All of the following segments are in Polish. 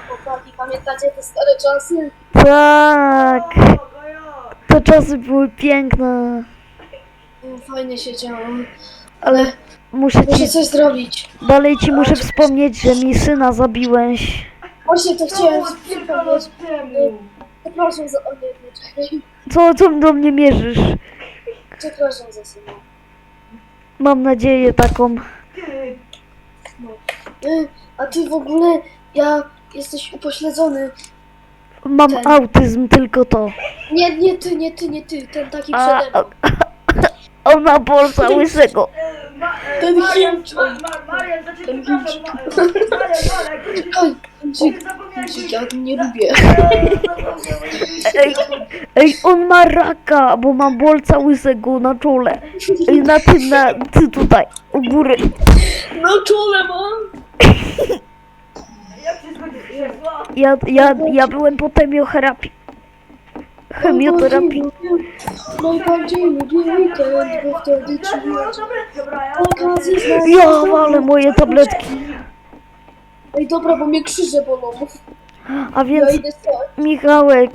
chłopaki, pamiętacie te stare czasy? Tak. Te czasy były piękne. Mm, Fajnie się działo. Ale muszę Muszę ci, coś zrobić. dalej ci muszę wspomnieć, że mi syna zabiłeś. Właśnie to chciałem przypomnieć. Przepraszam za... O nie, nie, czekaj. Co, co do mnie mierzysz? Przepraszam za syna. Mam nadzieję taką. Ty, Y, A ty w ogóle, ja... Jesteś upośledzony. Mam Ten. autyzm, tylko to. Nie, nie ty, nie ty, nie ty, ten taki A, przede mną. on ma bolca łysego. e, e, Ten Chińczyk. ma, ma, Marian, znaczy Ten e, Marian, Oj, że- ja nie lubię. Ej, ej, on ma raka, bo ma bolca łysego na czole. Ej, na tym, na, ty tutaj, u góry. No czule mam. Jak się zgodzisz? Krzesło? Ja, ja, ja byłem po chemioterapii. Chemioterapii. Najbardziej lubię weekend, bo wtedy czuję. Ja walę moje tabletki. Ej, dobra, bo mnie krzyże bolą. A więc. Michałek,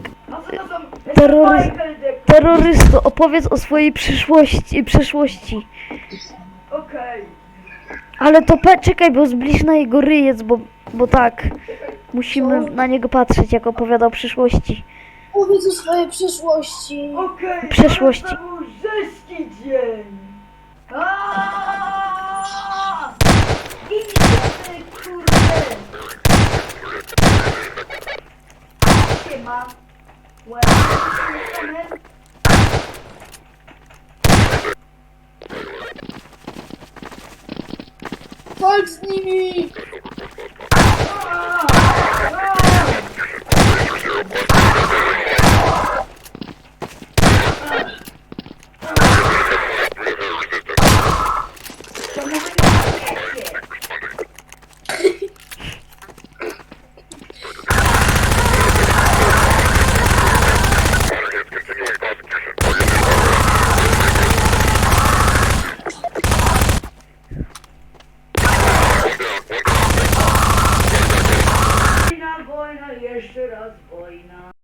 Deck. terrorysto, opowiedz o swojej przyszłości, przeszłości. Okej. Ale to pe- czekaj, bo zbliż na jego ryjec, bo, bo tak. Musimy na niego patrzeć, jak opowiada o przyszłości. Powiedz o swojej przyszłości. Okej. Przeszłości. ale To był rzeźki dzień. Aaaa! Idziemy, kurde. Siema. Łe. Walcz z nimi! Wojna, yaşlar az oyna.